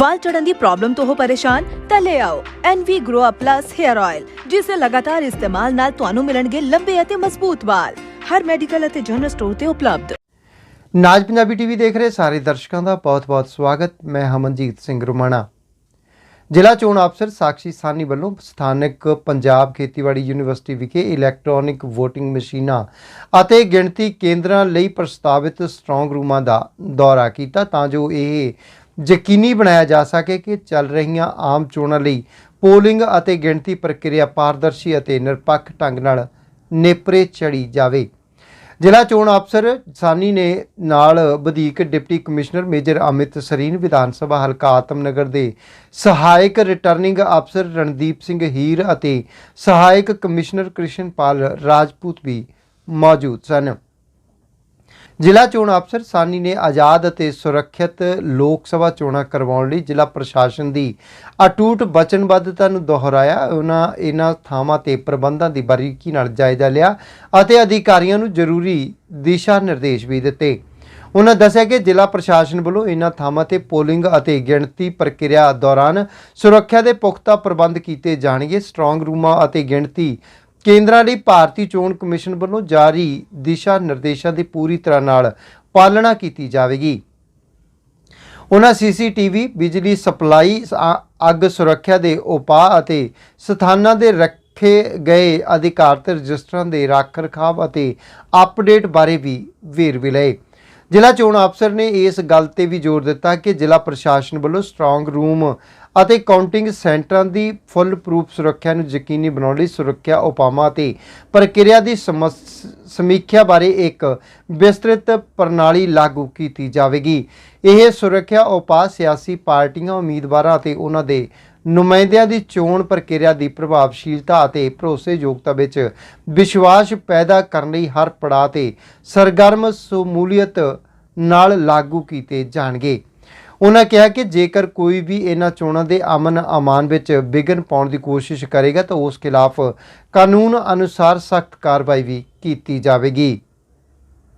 ਵਾਲ ਚੜਨ ਦੀ ਪ੍ਰੋਬਲਮ ਤੋਂ ਹੋ ਪਰੇਸ਼ਾਨ, ਤਾਂ ਲੈ ਆਓ NV Grow Up Plus Hair Oil ਜਿਸ ਦੇ ਲਗਾਤਾਰ ਇਸਤੇਮਾਲ ਨਾਲ ਤੁਹਾਨੂੰ ਮਿਲਣਗੇ ਲੰਬੇ ਅਤੇ ਮਜ਼ਬੂਤ ਵਾਲ। ਹਰ ਮੈਡੀਕਲ ਅਤੇ ਜਨਰਲ ਸਟੋਰ ਤੇ ਉਪਲਬਧ। ਨਾਜ ਪੰਜਾਬੀ ਟੀਵੀ ਦੇਖ ਰਹੇ ਸਾਰੇ ਦਰਸ਼ਕਾਂ ਦਾ ਬਹੁਤ-ਬਹੁਤ ਸਵਾਗਤ। ਮੈਂ ਹਮਨਜੀਤ ਸਿੰਘ ਰੁਮਾਣਾ। ਜ਼ਿਲ੍ਹਾ ਚੋਣ ਅਫਸਰ ਸਾਕਸ਼ੀ ਸਾਨੀ ਵੱਲੋਂ ਸਥਾਨਕ ਪੰਜਾਬ ਖੇਤੀਬਾੜੀ ਯੂਨੀਵਰਸਿਟੀ ਵਿਖੇ ਇਲੈਕਟ੍ਰੋਨਿਕ VOTING ਮਸ਼ੀਨਾਂ ਅਤੇ ਗਿਣਤੀ ਕੇਂਦਰਾਂ ਲਈ ਪ੍ਰਸਤਾਵਿਤ ਸਟਰੋਂਗ ਰੂਮਾਂ ਦਾ ਦੌਰਾ ਕੀਤਾ ਤਾਂ ਜੋ ਇਹ ਯਕੀਨੀ ਬਣਾਇਆ ਜਾ ਸਕੇ ਕਿ ਚੱਲ ਰਹੀਆਂ ਆਮ ਚੋਣਾਂ ਲਈ ਪੋਲਿੰਗ ਅਤੇ ਗਿਣਤੀ ਪ੍ਰਕਿਰਿਆ ਪਾਰਦਰਸ਼ੀ ਅਤੇ ਨਿਰਪੱਖ ਢੰਗ ਨਾਲ ਨੇਪਰੇ ਚੜੀ ਜਾਵੇ। ਜ਼ਿਲ੍ਹਾ ਚੋਣ ਅਫਸਰ ਸਾਨੀ ਨੇ ਨਾਲ ਵਧੀਕ deputy commissioner major Amit Sarin, Vidhan Sabha ਹਲਕਾ ਆਤਮਨਗਰ ਦੇ ਸਹਾਇਕ ਰਿਟਰਨਿੰਗ ਅਫਸਰ ਰਣਦੀਪ ਸਿੰਘ ਹੀਰ ਅਤੇ ਸਹਾਇਕ ਕਮਿਸ਼ਨਰ ਕ੍ਰਿਸ਼ਨਪਾਲ ਰਾਜਪੂਤ ਵੀ ਮੌਜੂਦ ਸਨ। ਜ਼ਿਲ੍ਹਾ ਚੋਣ ਅਫਸਰ ਸਾਨੀ ਨੇ ਆਜ਼ਾਦ ਅਤੇ ਸੁਰੱਖਿਅਤ ਲੋਕ ਸਭਾ ਚੋਣਾਂ ਕਰਵਾਉਣ ਲਈ ਜ਼ਿਲ੍ਹਾ ਪ੍ਰਸ਼ਾਸਨ ਦੀ ਅਟੂਟ ਵਚਨਬੱਧਤਾ ਨੂੰ ਦੁਹਰਾਇਆ। ਉਹਨਾਂ ਇਹਨਾਂ ਥਾਵਾਂ ਤੇ ਪ੍ਰਬੰਧਾਂ ਦੀ ਬਾਰੀਕੀ ਨਾਲ ਜਾਇਜ਼ਾ ਲਿਆ ਅਤੇ ਅਧਿਕਾਰੀਆਂ ਨੂੰ ਜ਼ਰੂਰੀ ਦਿਸ਼ਾ ਨਿਰਦੇਸ਼ ਵੀ ਦਿੱਤੇ। ਉਹਨਾਂ ਦੱਸਿਆ ਕਿ ਜ਼ਿਲ੍ਹਾ ਪ੍ਰਸ਼ਾਸਨ ਵੱਲੋਂ ਇਹਨਾਂ ਥਾਵਾਂ ਤੇ ਪੋਲਿੰਗ ਅਤੇ ਗਿਣਤੀ ਪ੍ਰਕਿਰਿਆ ਦੌਰਾਨ ਸੁਰੱਖਿਆ ਦੇ ਪੁਖਤਾ ਪ੍ਰਬੰਧ ਕੀਤੇ ਜਾਣਗੇ। ਸਟਰੋਂਗ ਰੂਮਾਂ ਅਤੇ ਗਿਣਤੀ ਕੇਂਦਰਾਂ ਲਈ ਭਾਰਤੀ ਚੋਣ ਕਮਿਸ਼ਨ ਵੱਲੋਂ ਜਾਰੀ ਦਿਸ਼ਾ ਨਿਰਦੇਸ਼ਾਂ ਦੀ ਪੂਰੀ ਤਰ੍ਹਾਂ ਨਾਲ ਪਾਲਣਾ ਕੀਤੀ ਜਾਵੇਗੀ। ਉਹਨਾਂ ਸੀਸੀਟੀਵੀ, ਬਿਜਲੀ ਸਪਲਾਈ ਅੱਗ ਸੁਰੱਖਿਆ ਦੇ ਉਪਾਅ ਅਤੇ ਸਥਾਨਾਂ ਦੇ ਰੱਖੇ ਗਏ ਅਧਿਕਾਰਤ ਰਜਿਸਟਰਾਂ ਦੇ ਰੱਖ ਰਖਾਵ ਅਤੇ ਅਪਡੇਟ ਬਾਰੇ ਵੀ ਵੇਰਵੇ ਲਏ। ਜ਼ਿਲ੍ਹਾ ਚੋਣ ਅਫਸਰ ਨੇ ਇਸ ਗੱਲ ਤੇ ਵੀ ਜ਼ੋਰ ਦਿੱਤਾ ਕਿ ਜ਼ਿਲ੍ਹਾ ਪ੍ਰਸ਼ਾਸਨ ਵੱਲੋਂ ਸਟਰੋਂਗ ਰੂਮ ਅਤੇ ਕਾਊਂਟਿੰਗ ਸੈਂਟਰਾਂ ਦੀ ਫੁੱਲ ਪ੍ਰੂਫ ਸੁਰੱਖਿਆ ਨੂੰ ਯਕੀਨੀ ਬਣਾਉਣ ਲਈ ਸੁਰੱਖਿਆ ਉਪਾਵਾਂ ਅਤੇ ਪ੍ਰਕਿਰਿਆ ਦੀ ਸਮਸ- ਸਮੀਖਿਆ ਬਾਰੇ ਇੱਕ ਵਿਸਤ੍ਰਿਤ ਪ੍ਰਣਾਲੀ ਲਾਗੂ ਕੀਤੀ ਜਾਵੇਗੀ। ਇਹ ਸੁਰੱਖਿਆ ਉਪਾਅ ਸਿਆਸੀ ਪਾਰਟੀਆਂ, ਉਮੀਦਵਾਰਾਂ ਅਤੇ ਉਹਨਾਂ ਦੇ ਨੁਮਾਇੰਦਿਆਂ ਦੀ ਚੋਣ ਪ੍ਰਕਿਰਿਆ ਦੀ ਪ੍ਰਭਾਵਸ਼ੀਲਤਾ ਅਤੇ ਭਰੋਸੇਯੋਗਤਾ ਵਿੱਚ ਵਿਸ਼ਵਾਸ ਪੈਦਾ ਕਰਨ ਲਈ ਹਰ ਪੜਾਅ ਤੇ ਸਰਗਰਮ ਸ਼ਮੂਲੀਅਤ ਨਾਲ ਲਾਗੂ ਕੀਤੇ ਜਾਣਗੇ। ਉਹਨਾਂ ਕਿਹਾ ਕਿ ਜੇਕਰ ਕੋਈ ਵੀ ਇਹਨਾਂ ਚੋਣਾਂ ਦੇ ਅਮਨ ਅਮਾਨ ਵਿੱਚ ਵਿਘਨ ਪਾਉਣ ਦੀ ਕੋਸ਼ਿਸ਼ ਕਰੇਗਾ ਤਾਂ ਉਸ ਖਿਲਾਫ ਕਾਨੂੰਨ ਅਨੁਸਾਰ ਸਖਤ ਕਾਰਵਾਈ ਵੀ ਕੀਤੀ ਜਾਵੇਗੀ।